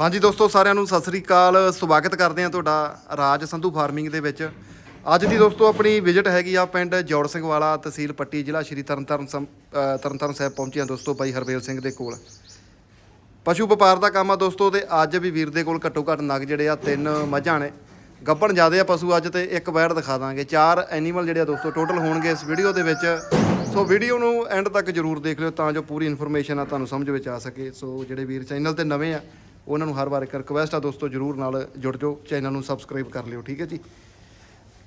ਹਾਂਜੀ ਦੋਸਤੋ, ਸਾਰਿਆਂ ਨੂੰ ਸਤਿ ਸ੍ਰੀ ਅਕਾਲ। ਸਵਾਗਤ ਕਰਦੇ ਹਾਂ ਤੁਹਾਡਾ ਰਾਜ ਸੰਧੂ ਫਾਰਮਿੰਗ ਦੇ ਵਿੱਚ। ਅੱਜ ਦੀ ਦੋਸਤੋ, ਆਪਣੀ ਵਿਜ਼ਿਟ ਹੈਗੀ ਆ ਪਿੰਡ ਜੋੜ ਸਿੰਘ ਵਾਲਾ, ਤਹਿਸੀਲ ਪੱਟੀ, ਜ਼ਿਲ੍ਹਾ ਸ਼੍ਰੀ ਤਰਨਤਾਰਨ ਸਮ- ਤਰਨਤਾਰਨ ਸਾਹਿਬ ਪਹੁੰਚੇ ਹਾਂ ਦੋਸਤੋ ਬਾਈ ਹਰਵੇਲ ਸਿੰਘ ਦੇ ਕੋਲ। ਪਸ਼ੂ ਵਪਾਰ ਦਾ ਕੰਮ ਆ ਦੋਸਤੋ, ਤੇ ਅੱਜ ਵੀ ਵੀਰ ਦੇ ਕੋਲ ਘੱਟੋ ਘੱਟ ਨਗ ਜਿਹੜੇ ਆ ਤਿੰਨ ਮੱਝਾਂ ਨੇ। ਗੱਭਣ ਜ਼ਿਆਦੇ ਆ ਪਸ਼ੂ ਅੱਜ, ਤੇ ਇੱਕ ਬੈੜ ਦਿਖਾ ਦਾਂਗੇ। ਚਾਰ ਐਨੀਮਲ ਜਿਹੜੇ ਆ ਦੋਸਤੋ ਟੋਟਲ ਹੋਣਗੇ ਇਸ ਵੀਡੀਓ ਦੇ ਵਿੱਚ। ਸੋ ਵੀਡੀਓ ਨੂੰ ਐਂਡ ਤੱਕ ਜਰੂਰ ਦੇਖ ਲਿਓ, ਤਾਂ ਜੋ ਪੂਰੀ ਇਨਫੋਰਮੇਸ਼ਨ ਆ ਤੁਹਾਨੂੰ ਸਮਝ ਵਿੱਚ ਆ ਸਕੇ। ਸੋ ਜਿਹੜੇ ਵੀਰ ਚੈਨਲ ਤੇ ਨਵੇਂ ਆ ਉਹਨਾਂ ਨੂੰ ਹਰ ਵਾਰ ਇੱਕ ਰਿਕਵੈਸਟ ਆ ਦੋਸਤੋ ਜਰੂਰ ਨਾਲ ਜੁੜ ਜਾਓ ਚੈਨਲ ਨੂੰ ਸਬਸਕ੍ਰਾਈਬ ਕਰ ਲਿਓ ਠੀਕ ਹੈ ਜੀ?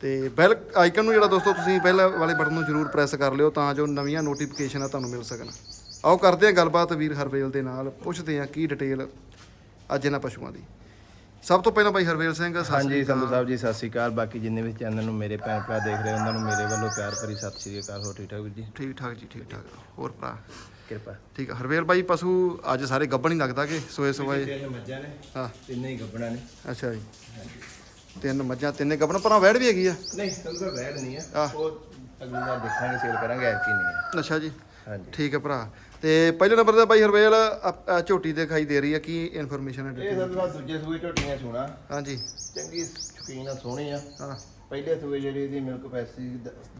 ਤੇ ਬੈਲ ਆਈਕਨ ਨੂੰ ਜਿਹੜਾ ਦੋਸਤੋ ਤੁਸੀਂ ਪਹਿਲਾਂ ਵਾਲੇ ਬਟਨ ਨੂੰ ਜਰੂਰ ਪ੍ਰੈਸ ਕਰ ਲਿਓ ਤਾਂ ਜੋ ਨਵੀਆਂ ਨੋਟੀਫਿਕੇਸ਼ਨ ਆ ਤੁਹਾਨੂੰ ਮਿਲ ਸਕਣ। ਆਓ ਕਰਦੇ ਹਾਂ ਗੱਲਬਾਤ ਵੀਰ ਹਰਵੇਲ ਦੇ ਨਾਲ ਪੁੱਛਦੇ ਹਾਂ ਕੀ ਡਿਟੇਲ ਅੱਜ ਇਹਨਾਂ ਪਸ਼ੂਆਂ ਦੀ। ਸਭ ਤੋਂ ਪਹਿਲਾਂ ਬਾਈ ਹਰਵੇਲ ਸਿੰਘ ਹਾਂਜੀ ਸੰਧੂ। ਸਾਹਿਬ ਜੀ ਸਤਿ ਸ਼੍ਰੀ ਅਕਾਲ। ਬਾਕੀ ਜਿੰਨੇ ਵੀ ਚੈਨਲ ਨੂੰ ਮੇਰੇ ਭੈਣ ਭਰਾ ਦੇਖ ਰਹੇ ਉਹਨਾਂ ਨੂੰ ਮੇਰੇ ਵੱਲੋਂ ਪਿਆਰ ਭਰੀ ਸਤਿ ਸ਼੍ਰੀ ਅਕਾਲ ਹੋ ਠੀਕ ਠਾਕ ਵੀਰ ਜੀ? ਠੀਕ ਠਾਕ ਜੀ ਠੀਕ ਠਾਕ। ਹੋਰ ਭਰਾ? ਕਿਰਪਾ। ਠੀਕ ਆ। ਹਰਵੇਲ ਬਾਈ ਪਸ਼ੂ ਅੱਜ ਸਾਰੇ ਗੱਭਣ ਹੀ ਲੱਗਦਾ ਕਿ ਸੋਏ ਸੋਏ? ਤਿੰਨ ਮੱਝਾਂ ਨੇ ਹਾਂ। ਤਿੰਨੇ ਹੀ ਗੱਬਣਾ ਨੇ। ਅੱਛਾ ਜੀ। ਤਿੰਨ ਮੱਝਾਂ ਤਿੰਨੇ ਗੱਭਣ ਪਰਾਂ ਵੈੜ ਵੀ ਹੈਗੀ ਆ? ਨਹੀਂ ਸਾਹਿਬ ਵੈੜ ਨਹੀਂ ਆ। ਆਹ। ਉਹ ਅਗਲੀ ਵਾਰ ਦੇਖਾਂਗੇ ਸੇਲ ਕਰਾਂਗੇ ਐਰਕੀ ਨਹੀਂ ਆ। ਅੱਛਾ ਜੀ। ਹਾਂਜੀ। ਠੀਕ ਹੈ ਭਰਾ। ਤੇ ਪਹਿਲੇ ਨੰਬਰ ਤੇ ਬਾਈ ਹਰਵੇਲ ਅ, ਝੋਟੀ ਦਿਖਾਈ ਦੇ ਰਹੀ ਆ। ਕੀ ਇਨਫੋਰਮੇਸ਼ਨ ਹੈ ਇਹ ਦੂਜੇ ਸੂਏ ਝੋਟੀਆਂ ਸੋਣਾ। ਹਾਂਜੀ। ਚੰਗੀ ਸ਼ੌਕੀਨ ਆ ਸੋਹਣੀ ਆ। ਹਾਂ। ਪਹਿਲੇ ਸੂਏ ਜਿਹੜੀ ਇਹਦੀ ਮਿਲਕ ਕਪੈਸਿਟੀ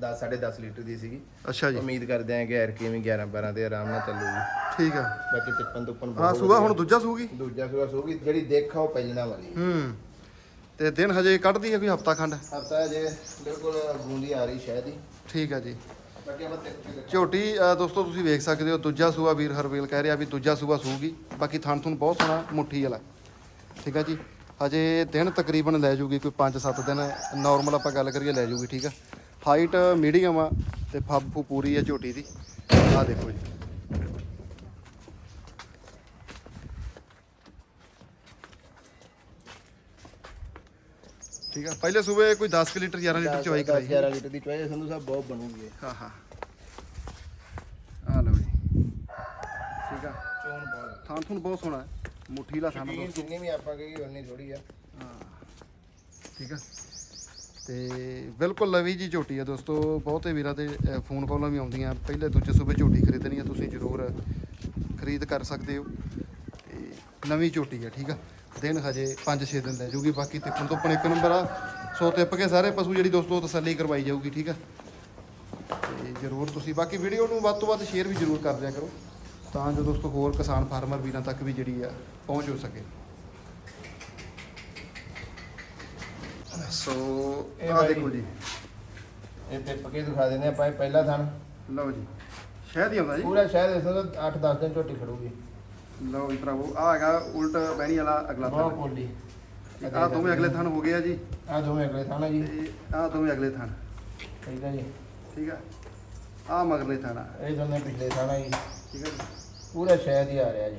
10 10.5 ਲੀਟਰ ਦੀ ਸੀਗੀ। ਅੱਛਾ ਜੀ। ਉਮੀਦ ਕਰਦੇ ਆਂ ਕਿ ਐਰਕੀ ਵੀ 11 12 ਦੇ ਆਰਾਮ ਨਾਲ ਚੱਲੂਗੀ। ਠੀਕ ਆ। ਬਾਕੀ ਟਿੱਪਣ ਤੁੱਪਣ ਹਾਂ ਸੂਆ ਹੁਣ ਦੂਜਾ ਸੂਗੀ? ਦੂਜਾ ਸੂਆ ਸੂਗੀ ਜਿਹੜੀ ਦੇਖਾ ਉਹ ਪਹਿਲਣਾ ਵਾਲੀ ਹੂੰ। ਤੇ ਦਿਨ ਹਜੇ ਕੱਢਦੀ ਹੈ ਕੋਈ ਹਫਤਾ ਖੰਡ? ਹਫਤਾ ਜੇ ਬਿਲਕੁਲ ਬੂੰਦੀ ਆ ਰਹੀ ਸ਼ਾਇਦ ਹੀ। ਠੀਕ ਆ ਜੀ। ਤੇ ਤੇ ਝੋਟੀ ਦੋਸਤੋ ਤੁਸੀਂ ਵੇਖ ਸਕਦੇ ਹੋ ਦੂਜਾ ਸੂਆ ਵੀਰ ਹਰਵੇਲ ਕਹਿ ਰਿਹਾ ਵੀ ਦੂਜਾ ਸੂਆ ਸੂਗੀ। ਬਾਕੀ ਥਣ ਥੁਣ ਬਹੁਤ ਸੋਹਣਾ ਮੁੱਠੀ ਵਾਲਾ। ਠੀਕ ਆ ਜੀ। ਹਜੇ ਦਿਨ ਤਕਰੀਬਨ ਲੈ ਜੂਗੀ ਕੋਈ 5-7 ਦਿਨ ਨਾਰਮਲ ਆਪਾਂ ਗੱਲ ਕਰੀਏ ਲੈ ਜੂਗੀ ਠੀਕ ਆ? ਹਾਈਟ ਮੀਡੀਅਮ ਆ ਤੇ ਫੱਬੂ ਪੂਰੀ ਆ ਝੋਟੀ ਦੀ। ਆ ਦੇਖੋ ਜੀ। ਠੀਕ ਆ? ਪਹਿਲੇ ਸੂਬੇ ਕੋਈ 10 ਕੁ ਲੀਟਰ 11 ਲੀਟਰ ਚਵਾਈ ਕਰਾਈ। 11 ਲੀਟਰ ਦੀ ਚੋਈ ਸੰਧੂ ਸਾਹਿਬ ਬਹੁਤ ਬਣੂਗੀ। ਹਾਂ ਹਾਂ। ਆ ਲਓ ਜੀ। ਠੀਕ ਆ? ਚੋਣ ਬਹੁਤ। ਥਾਂ ਤੁਹਾਨੂੰ ਬਹੁਤ ਸੋਹਣਾ ਹੈ। ਮੁੱਠੀ ਲਾ ਦੋਸਤੋ ਜਿੰਨੀ ਵੀ ਆਪਾਂ ਕਹੀ ਉਨੀ ਥੋੜੀ ਆ। ਹਾਂ। ਠੀਕ ਆ। ਤੇ ਬਿਲਕੁਲ ਲਵੀ ਜੀ ਝੋਟੀ ਆ ਦੋਸਤੋ। ਬਹੁਤੇ ਵੀਰਾਂ ਦੇ ਅ, ਫੋਨ ਕਾਲਾਂ ਵੀ ਆਉਂਦੀਆਂ। ਪਹਿਲੇ ਦੂਜੇ ਸੂਬੇ ਝੋਟੀ ਖਰੀਦਣੀ ਆ ਤੁਸੀਂ ਜ਼ਰੂਰ ਖਰੀਦ ਕਰ ਸਕਦੇ ਹੋ। ਤੇ ਨਵੀਂ ਝੋਟੀ ਆ ਠੀਕ ਆ। ਦਿਨ ਹਜੇ 5-6 ਦਿਨ ਲੈ ਜੂਗੀ। ਬਾਕੀ ਤਿੱਪਣ ਤੋਂ ਇੱਕ ਨੰਬਰ ਆ। ਸੋ ਤਿੱਪ ਕੇ ਸਾਰੇ ਪਸ਼ੂ ਜਿਹੜੀ ਦੋਸਤੋ ਤਸੱਲੀ ਕਰਵਾਈ ਜਾਊਗੀ ਠੀਕ ਆ। ਤੇ ਜ਼ਰੂਰ ਤੁਸੀਂ ਬਾਕੀ ਵੀਡੀਓ ਨੂੰ ਵੱਧ ਤੋਂ ਵੱਧ ਸ਼ੇਅਰ ਵੀ ਜ਼ਰੂਰ ਕਰ ਦਿਆ ਕਰੋ। ਤਾਂ ਜੋ ਦੋਸਤੋ ਹੋਰ ਕਿਸਾਨ ਫਾਰਮਰ ਵੀਰਾਂ ਤੱਕ ਵੀ ਜਿਹੜੀ ਆ ਪਹੁੰਚ ਹੋ ਸਕੇ। ਸੋ ਇਹ ਆ ਬਾਈ- ਦੇਖੋ ਜੀ। ਇਹ ਟਿੱਪ ਕੇ ਦਿਖਾ ਦਿੰਦੇ ਆਪਾਂ ਇਹ ਪਹਿਲਾ ਥਣ। ਲਓ ਜੀ। ਸ਼ਹਿਦ ਹੀ ਆਉਂਦਾ ਜੀ। ਪੂਰਾ ਸ਼ਾਇਦ ਇਸ ਤੋਂ 8-10 ਦਿਨ ਝੋਟੀ ਖੜੂਗੀ। ਲਓ ਜੀ ਭਰਾਵੋ ਆ ਹੈਗਾ ਉਲਟ ਬਹਿਣੀ ਵਾਲਾ ਅਗਲਾ ਬਹੁਤ ਥਣ ਕੋਲੀ ਆ ਦੋਵੇਂ ਅਗਲੇ ਥਣ ਹੋ ਗਏ ਆ ਜੀ। ਆ ਦੋਵੇਂ ਅਗਲੇ ਥਣ ਆ ਜੀ। ਤੇ ਆ ਦੋਵੇਂ ਅਗਲੇ ਥਣ। ਠੀਕ ਆ ਜੀ। ਠੀਕ ਆ। ਆ ਮਗਰਲੇ ਥਣ ਆ। ਇਹ ਦੋਵੇਂ ਪਿਛਲੇ ਥਣ ਆ ਜੀ। ਠੀਕ ਆ ਜੀ। ਪੂਰਾ ਸ਼ਾਇਦ ਹੀ ਆ ਰਿਹਾ ਜੀ।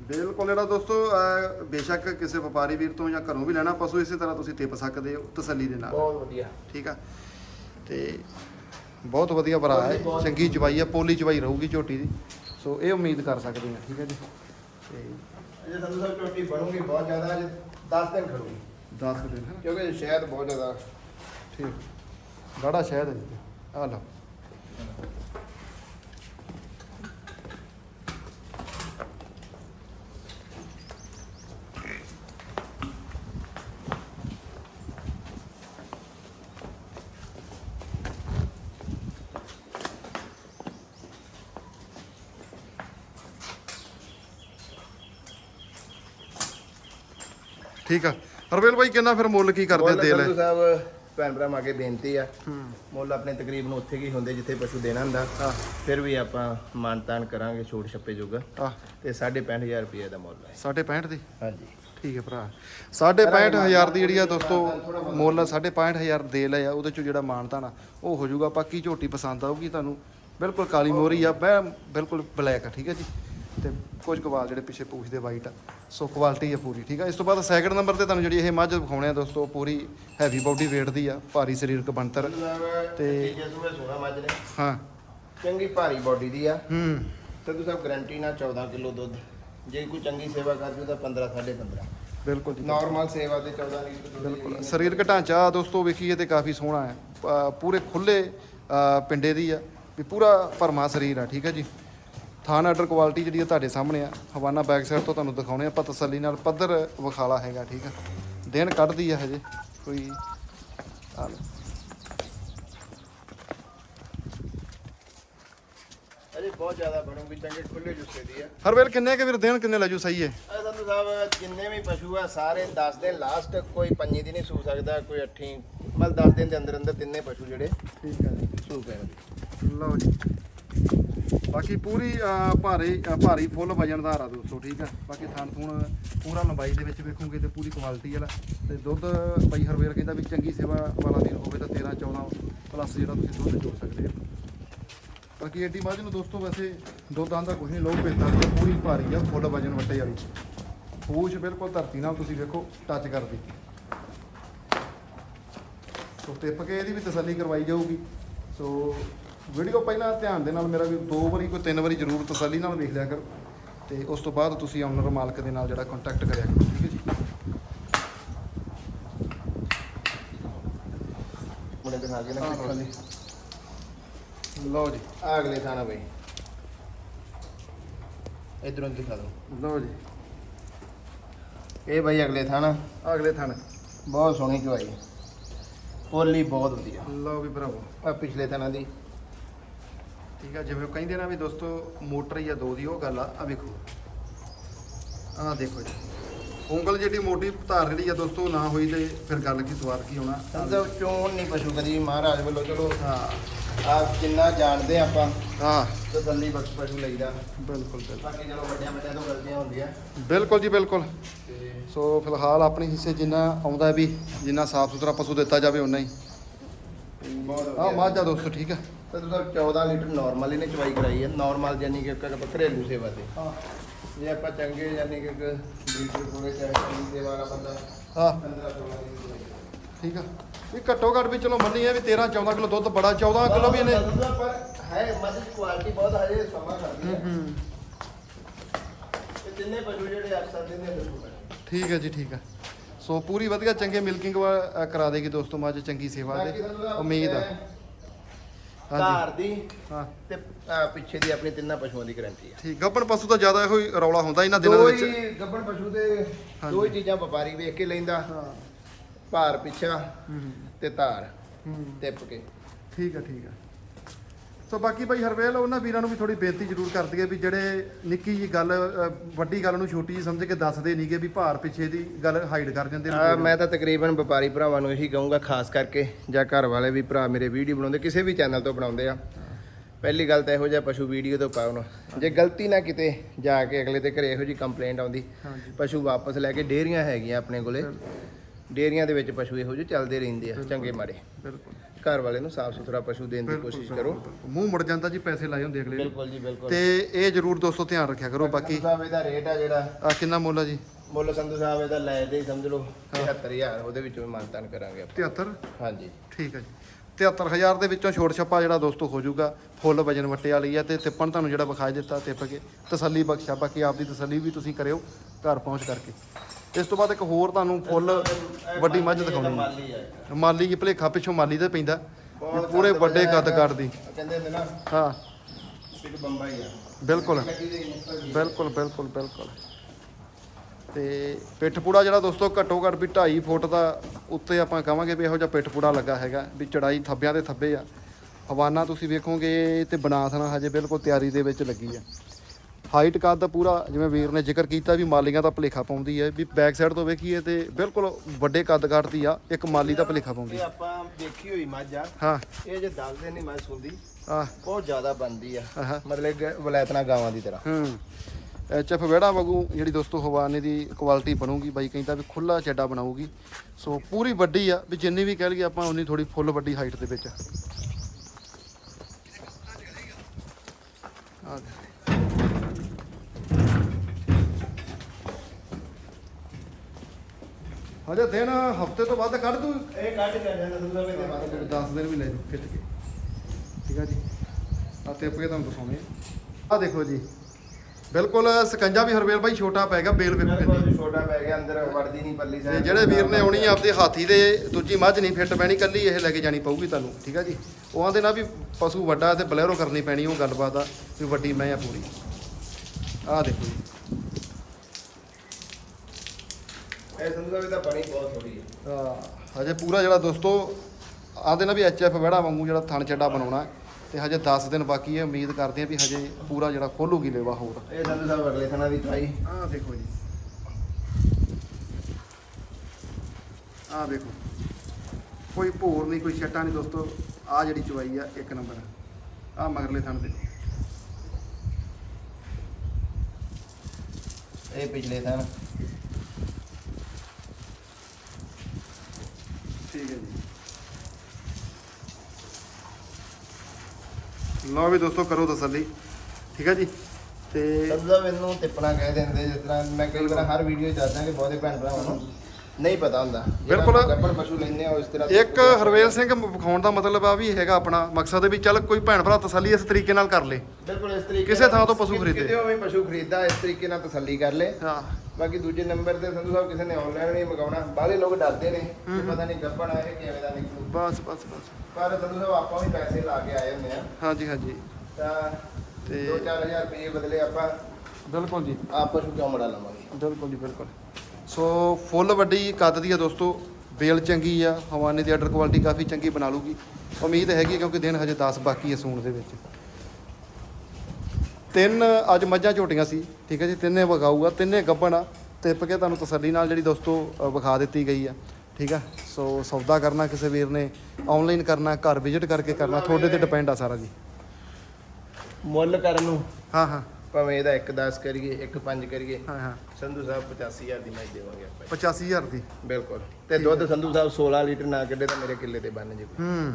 ਬਿਲਕੁਲ ਜਿਹੜਾ ਦੋਸਤੋ ਅਹ, ਬੇਸ਼ੱਕ ਕਿਸੇ ਵਪਾਰੀ ਵੀਰ ਤੋਂ ਜਾਂ ਘਰੋਂ ਵੀ ਲੈਣਾ ਪਸ਼ੂ ਇਸੇ ਤਰ੍ਹਾਂ ਤੁਸੀਂ ਟਿਪ ਸਕਦੇ ਹੋ ਤਸੱਲੀ ਦੇ ਨਾਲ। ਬਹੁਤ ਵਧੀਆ। ਠੀਕ ਆ? ਤੇ ਬਹੁਤ ਵਧੀਆ ਭਰਾ ਹੈ। ਚੰਗੀ ਚਵਾਈ ਆ ਪੋਲੀ ਚਵਾਈ ਰਹੂਗੀ ਝੋਟੀ ਦੀ। ਸੋ ਇਹ ਉਮੀਦ ਕਰ ਸਕਦੇ ਹਾਂ ਠੀਕ ਹੈ ਜੀ? ਤੇ ਅਜੇ ਸੰਧੂ ਸਾਹਿਬ ਝੋਟੀ ਬਣੂਗੀ ਬਹੁਤ ਜ਼ਿਆਦਾ ਅਜੇ 10 ਦਿਨ ਖੜੂਗੀ। 10 ਦਿਨ ਹੈ ਕਿਉਂਕਿ ਸ਼ਾਇਦ ਬਹੁਤ ਜ਼ਿਆਦਾ। ਠੀਕ। ਗਾੜਾ ਸ਼ਹਿਦ ਹੈ ਜੀ। ਆ ਲਓ। ਠੀਕ ਆ। ਹਰਵੇਲ ਭਾਈ ਕਿੰਨਾ ਫਿਰ ਮੁੱਲ ਕੀ ਕਰਦੇ ਆ? ਮੁੱਲ ਦੇ ਲੈ। ਸੰਧੂ ਸਾਹਿਬ ਭੈਣ ਭਰਾ ਮਾਗੇ ਬੇਨਤੀ ਆ। ਹੂੰ ਮੁੱਲ ਆਪਣੇ ਤਕਰੀਬਨ ਉੱਥੇ ਕੀ ਹੁੰਦੇ ਜਿੱਥੇ ਪਸ਼ੂ ਦੇਣਾ ਹੁੰਦਾ। ਆ ਫਿਰ ਵੀ ਆਪਾਂ ਮਾਨਤਾਨ ਕਰਾਂਗੇ ਛੋਟ ਛੱਪੇ ਜੋਗਾ। ਆ ਤੇ 65000 ਰੁਪਏ ਦਾ ਮੁੱਲ ਹੈ ਸਾਢੇ 65 ਦੀ? ਹਾਂਜੀ। ਠੀਕ ਹੈ ਭਰਾ। ਸਾਢੇ 65000 ਦੀ ਜਿਹੜੀ ਆ ਦੋਸਤੋ ਮੁੱਲ ਸਾਢੇ 65000 ਦੇ ਲਿਆ ਉਹਦੇ ਚੋਂ ਜਿਹੜਾ ਮਾਨਤਾ ਨਾ ਉਹ ਹੋ ਜਾਊਗਾ। ਬਾਕੀ ਝੋਟੀ ਪਸੰਦ ਆਊਗੀ ਤੁਹਾਨੂੰ। ਬਿਲਕੁਲ ਕਾਲੀ ਮੋਰੀ ਆ ਬਿਲਕੁਲ ਬਲੈਕ ਆ ਠੀਕ ਹੈ ਜੀ। ਤੇ ਕੁਝ ਕਵਾਲ ਜਿਹੜੇ ਪਿੱਛੇ ਪੂਛ ਦੇ ਵਾਈਟ ਆ ਸੋ ਕੁਆਲਿਟੀ ਆ ਪੂਰੀ ਠੀਕ ਆ? ਇਸ ਤੋਂ ਬਾਅਦ ਸੈਕਿੰਡ ਨੰਬਰ ਤੇ ਤੁਹਾਨੂੰ ਜਿਹੜੀ ਇਹ ਮੱਝ ਵਿਖਾਉਣੇ ਆ ਦੋਸਤੋ ਪੂਰੀ ਹੈਵੀ ਬਾਡੀ weight ਦੀ ਆ ਭਾਰੀ ਸਰੀਰਕ ਬਣਤਰ ਤੇ ਤੇ- ਤੀਜੇ ਸੂਏ ਸੋਨਾ ਮੱਝ ਨੇ। ਹਾਂ। ਚੰਗੀ ਭਾਰੀ ਬਾਡੀ ਦੀ ਆ। ਹੂੰ। ਸੰਧੂ ਸਾਹਿਬ ਗਰੰਟੀ ਨਾਲ 14 ਕਿਲੋ ਦੁੱਧ। ਜੇ ਕੋਈ ਚੰਗੀ ਸੇਵਾ ਕਰ ਜੂ ਤਾਂ 15 15.5 ਬਿਲਕੁਲ ਜੀ। ਨਾਰਮਲ ਸੇਵਾ ਤੇ 14 ਲੀਟਰ ਬਿਲਕੁਲ। ਸਰੀਰਕ ਢਾਂਚਾ ਦੋਸਤੋ ਵੇਖੀਏ ਤੇ ਕਾਫੀ ਸੋਹਣਾ ਹੈ। ਪੂਰੇ ਖੁੱਲੇ ਪਿੰਡੇ ਦੀ ਆ ਵੀ ਪੂਰਾ ਭਰਮਾ ਸਰੀਰ ਆ ਠੀਕ ਹੈ ਜੀ? ਥਾਨ ਆਰਡਰ ਕੁਆਲਿਟੀ ਜਿਹੜੀ ਆ ਤੁਹਾਡੇ ਸਾਹਮਣੇ ਆ। ਹਵਾਨਾ ਬੈਕ ਸਾਈਡ ਤੋਂ ਤੁਹਾਨੂੰ ਦਿਖਾਉਣੇ ਆਪਾਂ ਤਸੱਲੀ ਨਾਲ ਪੱਧਰ ਵਿਖਾਲਾ ਹੈਗਾ ਠੀਕ ਆ। ਦਿਨ ਕੱਢਦੀ ਆ ਹਜੇ ਕੋਈ ਆ ਲਓ। ਅਜੇ ਬਹੁਤ ਜ਼ਿਆਦਾ ਬਣੂਗੀ ਚੰਗੇ ਖੁੱਲੇ ਜੁੱਸੇ ਦੀ ਆ। ਹਰਵੇਲ ਕਿੰਨੇ ਕੇ ਵੀਰ ਦਿਨ ਕਿੰਨੇ ਲੈ ਜੂ ਸਹੀ ਹੈ ਇਹ ਸੰਧੂ ਸਾਹਿਬ ਜਿੰਨੇ ਵੀ ਪਸ਼ੂ ਆ ਸਾਰੇ 10 ਦਿਨ ਲਾਸਟ ਕੋਈ ਪੰਜੀ ਦੀ ਨਹੀਂ ਸੂ ਸਕਦਾ ਕੋਈ ਅੱਠੀ ਮਤਲਬ 10 ਦਿਨ ਦੇ ਅੰਦਰ ਅੰਦਰ ਤਿੰਨੇ ਪਸ਼ੂ ਜਿਹੜੇ ਠੀਕ ਜੀ। ਸੂ ਪੈਣਗੇ। ਲਓ ਜੀ। ਬਾਕੀ ਪੂਰੀ ਭਾਰੀ ਭਾਰੀ ਫੁੱਲ ਵਜਨ ਦਾ ਆ ਦੋਸਤੋ, ਠੀਕ ਆ? ਬਾਕੀ ਥਣ ਥੂਣ ਪੂਰਾ ਲੰਬਾਈ ਦੇ ਵਿੱਚ ਵੇਖੋਗੇ ਤੇ ਪੂਰੀ ਕੁਆਲਿਟੀ ਵਾਲਾ। ਤੇ ਦੁੱਧ ਬਈ ਹਰਵੇਰ ਕਹਿੰਦਾ ਵੀ ਚੰਗੀ ਸੇਵਾ ਵਾਲਾ ਦਿਨ ਹੋਵੇ ਤਾਂ 13 14 ਪਲੱਸ ਜਿਹੜਾ ਤੁਸੀਂ ਦੁੱਧ ਜੋੜ ਸਕਦੇ ਹੋ। ਬਾਕੀ ਏਡੀ ਮੱਝ ਨੂੰ ਦੋਸਤੋ ਵੈਸੇ ਦੁੱਧ ਦਾ ਕੁਝ ਨਹੀਂ, ਲੋਕ 45 ਪੂਰੀ ਭਾਰੀ ਆ, ਫੁੱਲ ਵਜਨ ਵੱਟੇ ਵਾਲੀ। ਪੂਛ ਬਿਲਕੁਲ ਧਰਤੀ ਨਾਲ ਤੁਸੀਂ ਵੇਖੋ ਟੱਚ ਕਰਦੀ ਸੋ ਟਿੱਪ ਕੇ ਇਹਦੀ ਵੀ ਤਸੱਲੀ ਕਰਵਾਈ ਜਾਊਗੀ। ਸੋ ਵੀਡੀਓ ਪਹਿਲਾਂ ਧਿਆਨ ਦੇ ਨਾਲ ਮੇਰਾ ਵੀ ਦੋ ਵਾਰੀ ਕੋਈ ਤਿੰਨ ਵਾਰੀ ਜ਼ਰੂਰ ਤਸੱਲੀ ਨਾਲ ਵੇਖ ਲਿਆ ਕਰੋ। ਤੇ ਉਸ ਤੋਂ ਬਾਅਦ ਤੁਸੀਂ ਓਨਰ ਮਾਲਕ ਦੇ ਨਾਲ ਜਿਹੜਾ ਕੰਟੈਕਟ ਕਰਿਆ ਕਰੋ ਠੀਕ ਹੈ ਜੀ? ਮੁੰਡੇ ਦੀ ਲਓ ਜੀ ਆ ਅਗਲੇ ਥਾਣਾ ਬਈ। ਇਧਰੋਂ ਦਿਖਾ ਦਿਓ। ਲਓ ਜੀ। ਇਹ ਬਈ ਅਗਲੇ ਥਾਣਾ। ਅਗਲੇ ਥਣ। ਬਹੁਤ ਸੋਹਣੀ ਚੁਆਈ ਪੋਲੀ ਬਹੁਤ ਵਧੀਆ। ਲਓ ਵੀ ਭਰਾਵੋ। ਆ ਪਿਛਲੇ ਥਾਣਾ ਦੀ। ਠੀਕ ਆ ਜਿਵੇਂ ਕਹਿੰਦੇ ਨਾ ਵੀ ਦੋਸਤੋ ਮੋਟਰ ਜਾਂ ਦੋ ਦੀ ਉਹ ਗੱਲ ਆ। ਆ ਵੇਖੋ। ਆ ਦੇਖੋ ਜੀ। ਉਂਗਲ ਜਿਹੜੀ ਮੋਟੀ ਧਾਰ ਜਿਹੜੀ ਆ ਦੋਸਤੋ ਨਾ ਹੋਈ ਤੇ ਫਿਰ ਗੱਲ ਕੀ ਸਵਾਰ ਕੀ ਹੋਣਾ? ਸੰਦੋ ਚੋਣ ਨਹੀਂ ਪਸ਼ੂ ਕਦੀ ਮਹਾਰਾਜ ਵੱਲੋਂ? ਚਲੋ ਹਾਂ। ਆਪ ਜਿੰਨਾ ਜਾਣਦੇ ਆਪਾਂ ਹਾਂ। ਤਸੱਲੀ ਬਖਸ਼ ਪਸ਼ੂ ਲਈਦਾ। ਬਿਲਕੁਲ ਬਿਲਕੁਲ। ਬਾਕੀ ਚਲੋ ਵੱਡਿਆਂ ਵੱਡਿਆਂ ਤੋਂ ਗਲਤੀਆਂ ਹੁੰਦੀਆਂ। ਬਿਲਕੁਲ ਜੀ ਬਿਲਕੁਲ। ਸੋ ਫਿਲਹਾਲ ਆਪਣੇ ਹਿੱਸੇ ਜਿੰਨਾ ਆਉਂਦਾ ਵੀ ਜਿੰਨਾ ਸਾਫ਼ ਸੁਥਰਾ ਪਸ਼ੂ ਦਿੱਤਾ ਜਾਵੇ ਉਨਾ ਹੀ। ਆ ਮਾਝਾ ਦੋਸਤੋ ਠੀਕ ਆ ਤੇ ਤੁਸੀਂ 14 ਲੀਟਰ ਨਾਰਮਲ ਇਹਨੇ ਚਵਾਈ ਕਰਾਈ ਹੈ। ਨਾਰਮਲ ਯਾਨੀ ਕਿ ਇੱਕ ਘਰੇਲੂ ਸੇਵਾ ਤੇ। ਹਾਂ। ਜੇ ਆਪਾਂ ਚੰਗੇ ਯਾਨੀ ਕਿ ਲੀਟਰ ਪੂਰੇ ਚਾਹੇ ਚੰਗੀ ਸੇਵਾ ਵਾਲਾ ਬੰਦਾ ਹਾਂ। 15 16 ਲੀਟਰ ਠੀਕ ਆ ਵੀ ਘੱਟੋ ਘੱਟ ਵੀ ਚਲੋ ਮੰਨੀ ਹੈ ਵੀ 13 14 ਕਿਲੋ ਦੁੱਧ ਬੜਾ 14 ਕਿਲੋ ਵੀ ਇਹਨੇ ਪਰ ਹੈ ਮੱਝ ਦੀ ਕੁਆਲਿਟੀ ਬਹੁਤ ਹਜੇ ਸਮਾਂ ਕਰਦੀ ਹੈ ਹੂੰ। ਤੇ ਤਿੰਨੇ ਪਸ਼ੂ ਜਿਹੜੇ ਅਕਸਰ ਦਿਨ ਦੇ ਅੰਦਰ ਸੁਣਦੇ ਠੀਕ ਹੈ ਜੀ ਠੀਕ ਹੈ। ਸੋ ਪੂਰੀ ਵਧੀਆ ਚੰਗੇ ਮਿਲਕਿੰਗ ਕਰਾ ਦੇਗੀ ਦੋਸਤੋ ਮੱਝ ਚੰਗੀ ਸੇਵਾ ਦੇ। ਉਮੀਦ ਆ। ਧਾਰ ਦੀ ਹਾਂ। ਤੇ ਪਿੱਛੇ ਦੀ ਆਪਣੀ ਤਿੰਨਾਂ ਪਸ਼ੂਆਂ ਦੀ ਗਾਰੰਟੀ ਹੈ ਠੀਕ ਗੱਪਣ ਪਸ਼ੂ ਤਾਂ ਜ਼ਿਆਦਾ ਇਹੋ ਹੀ ਰੌਲਾ ਹੁੰਦਾ ਇਹਨਾਂ ਦਿਨਾਂ ਦੋ ਵਿੱਚ। ਗੱਬਣ ਪਸ਼ੂ ਦੇ ਦੋ ਹੀ ਚੀਜ਼ਾਂ ਵਪਾਰੀ ਵੇਖ ਕੇ ਲੈਂਦਾ। ਹਾਂ। ਭਾਰ ਪਿੱਛਾ ਤੇ ਧਾਰ ਹੂੰ। ਟਿੱਪ ਕੇ। ਠੀਕ ਹੈ ਠੀਕ ਹੈ ਸੋ ਬਾਕੀ ਭਾਈ ਹਰਵੇਲ ਉਹਨਾਂ ਵੀਰਾਂ ਨੂੰ ਵੀ ਥੋੜੀ ਬੇਨਤੀ ਜ਼ਰੂਰ ਕਰ ਦਈਏ ਵੀ ਜਿਹੜੇ ਨਿੱਕੀ ਜੀ ਗੱਲ ਅ, ਵੱਡੀ ਗੱਲ ਨੂੰ ਛੋਟੀ ਜੀ ਸਮਝ ਕੇ ਦੱਸਦੇ ਨਹੀਂਗੇ ਵੀ ਭਾਰ ਪਿੱਛੇ ਦੀ ਗੱਲ ਹਾਈਡ ਕਰ ਜਾਂਦੇ ਨੇ ਆ ਮੈਂ ਤਾਂ ਤਕਰੀਬਨ ਵਪਾਰੀ ਭਰਾਵਾਂ ਨੂੰ ਇਹੀ ਕਹੂੰਗਾ ਖਾਸ ਕਰਕੇ ਜਾਂ ਘਰ ਵਾਲੇ ਵੀ ਭਰਾ ਮੇਰੇ ਵੀਡੀਓ ਬਣਾਉਂਦੇ ਕਿਸੇ ਵੀ ਚੈਨਲ ਤੋਂ ਬਣਾਉਂਦੇ ਆ। ਪਹਿਲੀ ਗੱਲ ਤਾਂ ਇਹੋ ਜਿਹਾ ਪਸ਼ੂ ਵੀਡੀਓ ਤੋਂ ਪਾਉਣ ਜੇ ਗਲਤੀ ਨਾ ਕਿਤੇ ਜਾ ਕੇ ਅਗਲੇ ਦੇ ਘਰੇ ਇਹੋ ਜੀ ਕੰਪਲੇਂਟ ਆਉਂਦੀ ਪਸ਼ੂ ਵਾਪਸ ਲੈ ਕੇ ਡੇਅਰੀਆਂ ਹੈਗੀਆਂ ਆਪਣੇ ਕੋਲੇ ਡੇਅਰੀਆਂ ਦੇ ਵਿੱਚ ਪਸ਼ੂ ਇਹੋ ਜਿਹੇ ਚੱਲਦੇ ਰਹਿੰਦੇ ਆ ਚੰਗੇ ਮਾੜੇ। ਬਿਲਕੁਲ। ਘਰ ਵਾਲੇ ਨੂੰ ਸਾਫ਼ ਸੁਥਰਾ ਪਸ਼ੂ ਦੇਣ ਦੀ ਕੋਸ਼ਿਸ਼ ਕਰੋ। ਮੂੰਹ ਮੁੜ ਜਾਂਦਾ ਜੀ ਪੈਸੇ ਲਾਏ ਹੁੰਦੇ ਅਗਲੇ। ਬਿਲਕੁਲ ਜੀ ਬਿਲਕੁਲ। ਤੇ ਇਹ ਜ਼ਰੂਰ ਦੋਸਤੋ ਧਿਆਨ ਰੱਖਿਆ ਕਰੋ ਬਾਕੀ ਸਾਹਿਬ ਇਹਦਾ ਰੇਟ ਆ ਜਿਹੜਾ। ਆ ਕਿੰਨਾ ਮੁੱਲ ਆ ਜੀ? ਮੁੱਲ ਸੰਧੂ ਸਾਹਿਬ ਇਹਦਾ ਲੈ ਦੇ ਸਮਝ ਲਓ 73000 ਉਹਦੇ ਵਿੱਚੋਂ ਮਾਨਤਾਨ ਕਰਾਂਗੇ ਆਪਾਂ। 73 ਹਾਂਜੀ। ਠੀਕ ਹੈ ਜੀ। 73000 ਦੇ ਵਿੱਚੋਂ ਛੋਟ ਛੱਪਾ ਜਿਹੜਾ ਦੋਸਤੋ ਹੋ ਜਾਊਗਾ ਫੁੱਲ ਵਜਨ ਵੱਟੇ ਵਾਲੀ ਆ ਤੇ ਤਿੱਪਣ ਤੁਹਾਨੂੰ ਜਿਹੜਾ ਵਿਖਾਈ ਦਿੱਤਾ ਤਿੱਪ ਕੇ। ਤਸੱਲੀ ਬਖਸ਼ਾ ਬਾਕੀ ਆਪਦੀ ਤਸੱਲੀ ਵੀ ਤੁਸੀਂ ਕਰਿਓ ਘਰ ਪਹੁੰਚ ਕਰਕੇ। ਇਸ ਤੋਂ ਬਾਅਦ ਇੱਕ ਹੋਰ ਤੁਹਾਨੂੰ ਫੁੱਲ ਵੱਡੀ ਮੱਝ ਦਿਖਾਉਣੀ ਹੈ ਮਾਲੀ ਆ ਮਾਲੀ ਜੀ ਭਲੇਖਾ ਪਿੱਛੋਂ ਮਾਲੀ ਦਾ ਪੈਂਦਾ। ਪੂਰੇ ਵੱਡੇ ਕੱਦ ਕਹਿੰਦੇ ਨਾ ਹਾਂ। ਇੱਕ ਬੰਬਾਈ ਆ। ਬਿਲਕੁਲ। ਲੱਗੀ ਦੇ ਨਿਕਲ ਗਈ ਬਿਲਕੁਲ ਬਿਲਕੁਲ ਬਿਲਕੁਲ। ਤੇ ਪਿੱਠ ਪੂੜਾ ਜਿਹੜਾ ਦੋਸਤੋ ਘੱਟੋ ਘੱਟ ਵੀ 2.5 ਫੁੱਟ ਦਾ ਉੱਤੇ ਆਪਾਂ ਕਹਾਂਗੇ ਵੀ ਇਹੋ ਜਿਹਾ ਪਿੱਠ ਪੂੜਾ ਲੱਗਾ ਹੈਗਾ ਵੀ ਚੜਾਈ ਥੱਬਿਆਂ ਦੇ ਥੱਬੇ ਆ। ਹਵਾਨਾ ਤੁਸੀਂ ਵੇਖੋਗੇ ਤੇ ਬਨਾਸਣਾ ਹਜੇ ਬਿਲਕੁਲ ਤਿਆਰੀ ਦੇ ਵਿੱਚ ਲੱਗੀ ਆ। ਹਾਈਟ ਕੱਦ ਦਾ ਪੂਰਾ ਜਿਵੇਂ ਵੀਰ ਨੇ ਜ਼ਿਕਰ ਕੀਤਾ ਵੀ ਮਾਲੀਆਂ ਦਾ ਭਲੇਖਾ ਪਾਉਂਦੀ ਹੈ ਵੀ ਬੈਕ ਸਾਈਡ ਤੋਂ ਵੇਖੀਏ ਤੇ ਬਿਲਕੁਲ ਵੱਡੇ ਕੱਦ ਕੱਟਦੀ ਆ ਇੱਕ ਮਾਲੀ ਦਾ ਭਲੇਖਾ ਪਾਉਂਦੀ ਇਹ ਆਪਾਂ ਦੇਖੀ ਹੋਈ ਮੱਝ ਆ। ਹਾਂ। ਇਹ ਜੇ ਦੱਸਦੇ ਨਹੀਂ ਮੱਝ ਸੁੰਦੀ ਆ ਬਹੁਤ ਜ਼ਿਆਦਾ ਬਣਦੀ ਆ। ਆਹਾ ਮਤਲਬ ਕਿ ਵਲੈਤਨਾ ਗਾਵਾਂ ਦੀ ਤਰ੍ਹਾਂ। ਹੂੰ। ਐਚਐਫ ਵੇੜਾ ਵਾਂਗੂ ਜਿਹੜੀ ਦੋਸਤੋ ਹਵਾਨੇ ਦੀ ਕੁਆਲਿਟੀ ਬਣੂਗੀ ਬਾਈ ਕਹਿੰਦਾ ਵੀ ਖੁੱਲਾ ਚੱਡਾ ਬਣਾਊਗੀ। ਸੋ ਪੂਰੀ ਵੱਡੀ ਆ ਵੀ ਜਿੰਨੀ ਵੀ ਕਹਿ ਲਈਏ ਆਪਾਂ ਉਨੀ ਥੋੜੀ ਫੁੱਲ ਵੱਡੀ ਹਾਈਟ ਦੇ ਵਿੱਚ। ਆ ਆ ਦੇ। ਹਜੇ ਦਿਨ ਹਫ਼ਤੇ ਤੋਂ ਵੱਧ ਕੱਢ ਤੂੰ ਇਹ ਕੱਢ ਕੇ ਜਾਂਦਾ ਦੂਜਾ ਵੇ ਦੇ ਬਾਅਦ। 10 ਦਿਨ ਵੀ ਲੈ ਜਾਓ ਖਿੱਚ ਕੇ। ਠੀਕ ਆ ਜੀ? ਆ ਟਿੱਪ ਕੇ ਤੁਹਾਨੂੰ ਦਿਖਾਉਣੇ ਆ। ਦੇਖੋ ਜੀ। ਬਿਲਕੁਲ ਸਕੰਜਾ ਵੀ ਹਰਵੇਲ ਬਾਈ ਛੋਟਾ ਪੈ ਗਿਆ ਬੇਲ ਵੇਖੋ ਕਿੰਨੀ। ਛੋਟਾ ਪੈ ਗਿਆ ਅੰਦਰ ਵੜਦੀ ਨਹੀਂ ਪੱਲੀ ਤੇ ਜਿਹੜੇ ਵੀਰ ਨੇ ਆਉਣੀ ਆ ਆਪਦੇ ਹਾਥੀ ਦੇ ਦੂਜੀ ਮੱਝ ਨਹੀਂ ਫਿੱਟ ਪੈਣੀ ਕੱਲੀ ਇਹ ਲੈ ਕੇ ਜਾਣੀ ਪਊਗੀ ਤੁਹਾਨੂੰ। ਠੀਕ ਆ ਜੀ? ਉਹ ਆਂਦੇ ਨਾ ਵੀ ਪਸ਼ੂ ਵੱਡਾ ਤੇ ਬਲੈਰੋ ਕਰਨੀ ਪੈਣੀ ਉਹ ਗੱਲਬਾਤ ਆ ਵੀ ਵੱਡੀ ਮੈਂ ਆ ਪੂਰੀ। ਆਹ ਦੇਖੋ ਜੀ। ਇਹ ਸੰਧੂ ਸਾਹਿਬ ਇਹਦਾ ਪਾਣੀ ਬਹੁਤ ਥੋੜੀ ਹੈ। ਆਹ, ਹਜੇ ਪੂਰਾ ਜਿਹੜਾ ਦੋਸਤੋ ਆਦੇ ਨਾ ਵੀ ਐਚਐਫ ਵੜਾ ਵਾਂਗੂ ਜਿਹੜਾ ਥਣ ਚੱਡਾ ਬਣਾਉਣਾ ਹੈ, ਤੇ ਹਜੇ 10 ਦਿਨ ਬਾਕੀ ਹੈ। ਉਮੀਦ ਕਰਦੇ ਆ ਵੀ ਹਜੇ ਪੂਰਾ ਜਿਹੜਾ ਖੋਲੂਗੀ ਲੇਵਾ ਹੋਰ। ਇਹ ਸੰਧੂ ਸਾਹਿਬ ਅਗਲੇ ਥਣਾ ਦੀ ਟਰਾਈ। ਆਹ ਦੇਖੋ ਜੀ। ਆਹ ਦੇਖੋ। ਕੋਈ ਭੋਰ ਨਹੀਂ ਕੋਈ ਛੱਟਾ ਨਹੀਂ ਦੋਸਤੋ। ਆਹ ਜਿਹੜੀ ਚਵਾਈ ਆ ਇੱਕ ਨੰਬਰ। ਆਹ ਮਗਰਲੇ ਥਣ ਦੇਖੋ ਇਹ ਪਿਛਲੇ ਥਣ। ਠੀਕ ਹੈ ਜੀ ਲਓ ਵੀ ਦੋਸਤੋ ਕਰੋ ਤਸੱਲੀ। ਠੀਕ ਹੈ ਜੀ? ਤੇ ਸਾਹਿਬ ਇਹਨੂੰ ਟਿੱਪਣਾ ਕਹਿ ਦਿੰਦੇ ਜਿਸ ਤਰ੍ਹਾਂ ਮੈਂ ਕਈ ਵਾਰ ਹਰ ਵੀਡੀਓ 'ਚ ਦੱਸਦਾ ਕਿ ਬਹੁਤੇ ਭੈਣ ਭਰਾਵਾਂ ਨੂੰ ਨਹੀਂ ਪਤਾ ਹੁੰਦਾ। ਬਿਲਕੁਲ। ਗੱਪਣ ਪਸ਼ੂ ਲੈਂਦੇ ਆ ਉਸ ਤਰ੍ਹਾਂ ਇੱਕ ਹਰਵੇਲ ਸਿੰਘ ਵਿਖਾਉਣ ਦਾ ਮਤਲਬ ਆ ਵੀ ਹੈਗਾ ਆਪਣਾ ਮਕਸਦ ਵੀ ਚੱਲ ਕੋਈ ਭੈਣ ਭਰਾ ਤਸੱਲੀ ਇਸ ਤਰੀਕੇ ਨਾਲ ਕਰ ਲੇ। ਬਿਲਕੁਲ ਇਸ ਤਰੀਕੇ ਕਿਸੇ ਥਾਂ ਤੋਂ ਪਸ਼ੂ ਖਰੀਦੇ। ਕਿਤੇ ਵੀ ਪਸ਼ੂ ਖਰੀਦਾ ਇਸ ਤਰੀਕੇ ਨਾਲ ਤਸੱਲੀ ਕਰ ਲੇ। ਹਾਂ। ਬਾਕੀ ਦੂਜੇ ਨੰਬਰ ਤੇ ਸੰਧੂ ਸਾਹਿਬ ਕਿਸੇ ਨੇ ਆਨਲਾਈਨ ਨਹੀਂ ਮੰਗਾਉਣਾ। ਬਾਹਲੇ ਲੋਕ ਡਰਦੇ ਨੇ ਕਿ ਪਤਾ ਨਹੀਂ ਗੱਪਣ ਆਏ ਕਿਵੇਂ ਦਾ ਨਿਕਲੂ। ਬਸ ਬਸ ਬਸ। ਪਰ ਸੰਧੂ ਸਾਹਿਬ ਆਪਾਂ ਵੀ ਪੈਸੇ ਲਾ ਕੇ ਆਏ ਹੁੰਦੇ ਆ। ਹਾਂਜੀ ਹਾਂਜੀ। ਤਾਂ ਤੇ 2-4000 ਰੁਪਏ ਬਦਲੇ ਆਪਾਂ ਬਿਲਕੁਲ ਜੀ। ਆਪ ਪਸ਼ੂ ਕਿਉਂ ਮੜਾ ਲਵਾਂਗੇ? ਬਿਲਕੁਲ ਜੀ ਬਿਲਕੁਲ। ਸੋ ਫੁੱਲ ਵੱਡੀ ਕੱਦ ਦੀ ਆ ਦੋਸਤੋ। ਬੇਲ ਚੰਗੀ ਆ ਹਵਾਨੇ ਦੀ ਆਰਡਰ ਕੁਆਲਿਟੀ ਕਾਫੀ ਚੰਗੀ ਬਣਾ ਲੂਗੀ ਉਮੀਦ ਹੈਗੀ ਕਿਉਂਕਿ ਦਿਨ ਹਜੇ 10 ਬਾਕੀ ਹੈ ਸੂਣ ਦੇ ਵਿੱਚ। ਤਿੰਨ ਅੱਜ ਮੱਝਾਂ ਝੋਟੀਆਂ ਸੀ ਠੀਕ ਹੈ ਜੀ ਤਿੰਨੇ ਵਗਾਊਗਾ ਤਿੰਨੇ ਗੱਬਣ ਆ ਤਿੱਪ ਕੇ ਤੁਹਾਨੂੰ ਤਸੱਲੀ ਨਾਲ ਜਿਹੜੀ ਦੋਸਤੋ ਵਿਖਾ ਦਿੱਤੀ ਗਈ ਆ ਠੀਕ ਆ? ਸੋ ਸੌਦਾ ਕਰਨਾ ਕਿਸੇ ਵੀਰ ਨੇ ਆਨਲਾਈਨ ਕਰਨਾ ਘਰ ਵਿਜ਼ਿਟ ਕਰਕੇ ਕਰਨਾ ਤੁਹਾਡੇ ਤੇ ਡਿਪੈਂਡ ਆ ਸਾਰਾ ਜੀ। ਮੁੱਲ ਕਰਨ ਨੂੰ ਹਾਂ ਹਾਂ। ਭਾਵੇਂ ਇਹਦਾ 1-10 ਕਰੀਏ 1-5 ਕਰੀਏ ਹਾਂ ਹਾਂ। ਸੰਧੂ ਸਾਹਿਬ 85000 ਦੀ ਮੈਚ ਦੇਵਾਂਗੇ ਆਪਾਂ 85000 ਦੀ? ਬਿਲਕੁਲ। ਤੇ ਦੁੱਧ ਸੰਧੂ ਸਾਹਿਬ 16 ਲੀਟਰ ਨਾ ਕੱਢੇ ਤਾਂ ਮੇਰੇ ਕਿੱਲੇ ਤੇ ਬੰਨ ਜੇ ਹੂੰ।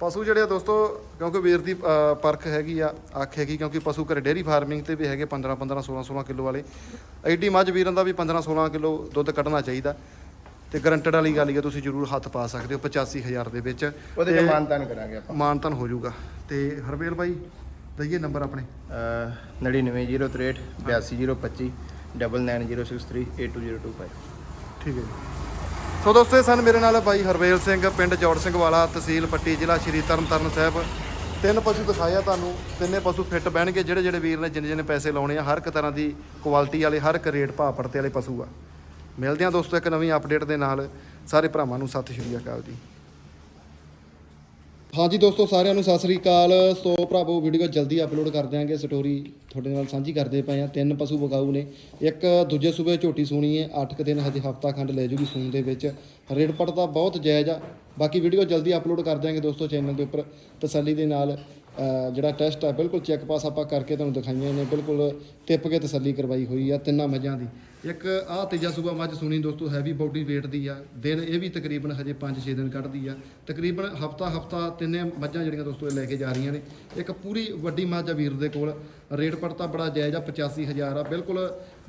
ਪਸ਼ੂ ਜਿਹੜੇ ਆ ਦੋਸਤੋ ਕਿਉਂਕਿ ਵੀਰ ਦੀ ਪਰਖ ਹੈਗੀ ਆ ਅੱਖ ਹੈਗੀ ਕਿਉਂਕਿ ਪਸ਼ੂ ਘਰੇ ਡੇਅਰੀ ਫਾਰਮਿੰਗ ਤੇ ਵੀ ਹੈਗੇ 15 15 16 16 ਕਿਲੋ ਵਾਲੇ। ਐਡੀ ਮੱਝ ਵੀਰਾਂ ਦਾ ਵੀ 15 16 ਕਿਲੋ ਦੁੱਧ ਕੱਢਣਾ ਚਾਹੀਦਾ। ਤੇ ਗਰੰਟਡ ਵਾਲੀ ਗੱਲ ਹੀ ਆ ਤੁਸੀਂ ਜ਼ਰੂਰ ਹੱਥ ਪਾ ਸਕਦੇ ਹੋ 85000 ਦੇ ਵਿੱਚ। ਉਹਦੇ ਚ ਮਾਨਤਾਨ ਕਰਾਂਗੇ ਆਪਾਂ। ਮਾਨਤਨ ਹੋ ਜਾਊਗਾ। ਤੇ ਹਰਵੇਲ ਬਾਈ ਦਈਏ ਨੰਬਰ ਆਪਣੇ। ਅਹ 99063 82025 99063 82025 ਠੀਕ ਹੈ ਜੀ। ਸੋ ਦੋਸਤੋ, ਇਹ ਸਨ ਮੇਰੇ ਨਾਲ ਬਾਈ ਹਰਵੇਲ ਸਿੰਘ, ਪਿੰਡ ਜੋੜ ਸਿੰਘ ਵਾਲਾ, ਤਹਿਸੀਲ ਪੱਟੀ, ਜ਼ਿਲ੍ਹਾ ਸ਼੍ਰੀ ਤਰਨਤਾਰਨ ਸਾਹਿਬ। ਤਿੰਨ ਪਸ਼ੂ ਦਿਖਾਇਆ ਤੁਹਾਨੂੰ। ਤਿੰਨੇ ਪਸ਼ੂ ਫਿੱਟ ਬਹਿਣਗੇ। ਜਿਹੜੇ ਜਿਹੜੇ ਵੀਰ ਨੇ ਜਿੰਨੇ ਜਿੰਨੇ ਪੈਸੇ ਲਾਉਣੇ ਆ, ਹਰ ਇੱਕ ਤਰ੍ਹਾਂ ਦੀ ਕੁਆਲਿਟੀ ਵਾਲੇ, ਹਰ ਇੱਕ ਰੇਟ ਭਾਅ ਪੜਤੇ ਵਾਲੇ ਪਸ਼ੂ ਆ। ਮਿਲਦੇ ਹਾਂ ਦੋਸਤੋ ਇੱਕ ਨਵੀਂ ਅਪਡੇਟ ਦੇ ਨਾਲ। ਸਾਰੇ ਭਰਾਵਾਂ ਨੂੰ ਸਤਿ ਸ਼੍ਰੀ ਅਕਾਲ ਜੀ। ਹਾਂਜੀ ਦੋਸਤੋ, ਸਾਰਿਆਂ ਨੂੰ ਸਤਿ ਸ੍ਰੀ ਅਕਾਲ। ਸੋ ਭਰਾਵੋ ਵੀਡੀਓ ਜਲਦੀ ਅਪਲੋਡ ਕਰ ਦਿਆਂਗੇ। ਸਟੋਰੀ ਤੁਹਾਡੇ ਨਾਲ ਸਾਂਝੀ ਕਰਦੇ ਪਏ ਆ ਤਿੰਨ ਪਸ਼ੂ ਵਗਾਊ ਨੇ। ਇੱਕ ਦੂਜੇ ਸੂਬੇ ਝੋਟੀ ਸੂਣੀ ਹੈ। 8 ਕੁ ਦਿਨ ਹਜੇ ਹਫਤਾ ਖੰਡ ਲੈ ਜੂਗੀ ਸੂਣ ਦੇ ਵਿੱਚ। ਰੇਟ ਪੜ ਬਹੁਤ ਜਾਇਜ਼ ਆ। ਬਾਕੀ ਵੀਡੀਓ ਜਲਦੀ ਅਪਲੋਡ ਕਰ ਦਿਆਂਗੇ ਦੋਸਤੋ ਚੈਨਲ ਦੇ ਉੱਪਰ। ਤਸੱਲੀ ਦੇ ਨਾਲ ਜਿਹੜਾ ਟੈਸਟ ਆ, ਬਿਲਕੁਲ ਚੈੱਕ ਪਾਸ ਆਪਾਂ ਕਰਕੇ ਤੁਹਾਨੂੰ ਦਿਖਾਈਆਂ ਨੇ, ਬਿਲਕੁਲ ਟਿੱਪ ਕੇ ਤਸੱਲੀ ਕਰਵਾਈ ਹੋਈ ਆ ਤਿੰਨਾਂ ਮੱਝਾਂ ਦੀ। ਇੱਕ ਆਹ ਤੇਜਾ ਸੂਬਾ ਮੱਝ ਸੁਣੀ ਦੋਸਤੋ ਹੈਵੀ ਬਾਡੀ weight ਦੀ ਆ। ਦਿਨ ਇਹ ਵੀ ਤਕਰੀਬਨ ਹਜੇ 5-6 ਦਿਨ ਕੱਢਦੀ ਆ। ਤਕਰੀਬਨ ਹਫਤਾ ਹਫਤਾ ਤਿੰਨੇ ਮੱਝਾਂ ਜਿਹੜੀਆਂ ਦੋਸਤੋ ਇਹ ਲੈ ਕੇ ਜਾ ਰਹੀਆਂ ਨੇ। ਇੱਕ ਪੂਰੀ ਵੱਡੀ ਮੱਝ ਆ ਵੀਰ ਦੇ ਕੋਲ। ਰੇਟ ਪੜਤਾ ਬੜਾ ਜਾਇਜ਼ ਆ 85000 ਆ। ਬਿਲਕੁਲ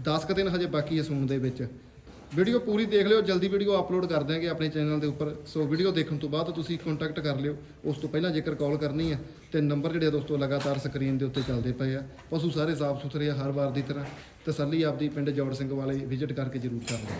10 ਕੁ ਦਿਨ ਹਜੇ ਬਾਕੀ ਆ ਸੂਣ ਦੇ ਵਿੱਚ। ਵੀਡੀਓ ਪੂਰੀ ਦੇਖ ਲਿਓ, ਜਲਦੀ ਵੀਡੀਓ ਅਪਲੋਡ ਕਰ ਦਿਆਂਗੇ ਆਪਣੇ ਚੈਨਲ ਦੇ ਉੱਪਰ। ਸੋ ਵੀਡੀਓ ਦੇਖਣ ਤੋਂ ਬਾਅਦ ਤੁਸੀਂ ਕੰਟੈਕਟ ਕਰ ਲਿਓ। ਉਸ ਤੋਂ ਪਹਿਲਾਂ ਜੇਕਰ ਕਾਲ ਕਰਨੀ ਹੈ, ਤੇ ਨੰਬਰ ਜਿਹੜੇ ਆ ਦੋਸਤੋ ਲਗਾਤਾਰ ਸਕਰੀਨ ਦੇ ਉੱਤੇ ਚੱਲਦੇ ਪਏ ਆ। ਪਸ਼ੂ ਸਾਰੇ ਸਾਫ਼ ਸੁਥਰੇ ਆ ਹਰ ਵਾਰ ਦੀ ਤਰ੍ਹਾਂ। ਤਸੱਲੀ ਆਪਦੀ ਪਿੰਡ ਜੋੜ ਸਿੰਘ ਵਾਲੇ ਵਿਜ਼ਿਟ ਕਰਕੇ ਜ਼ਰੂਰ ਕਰ ਲਿਓ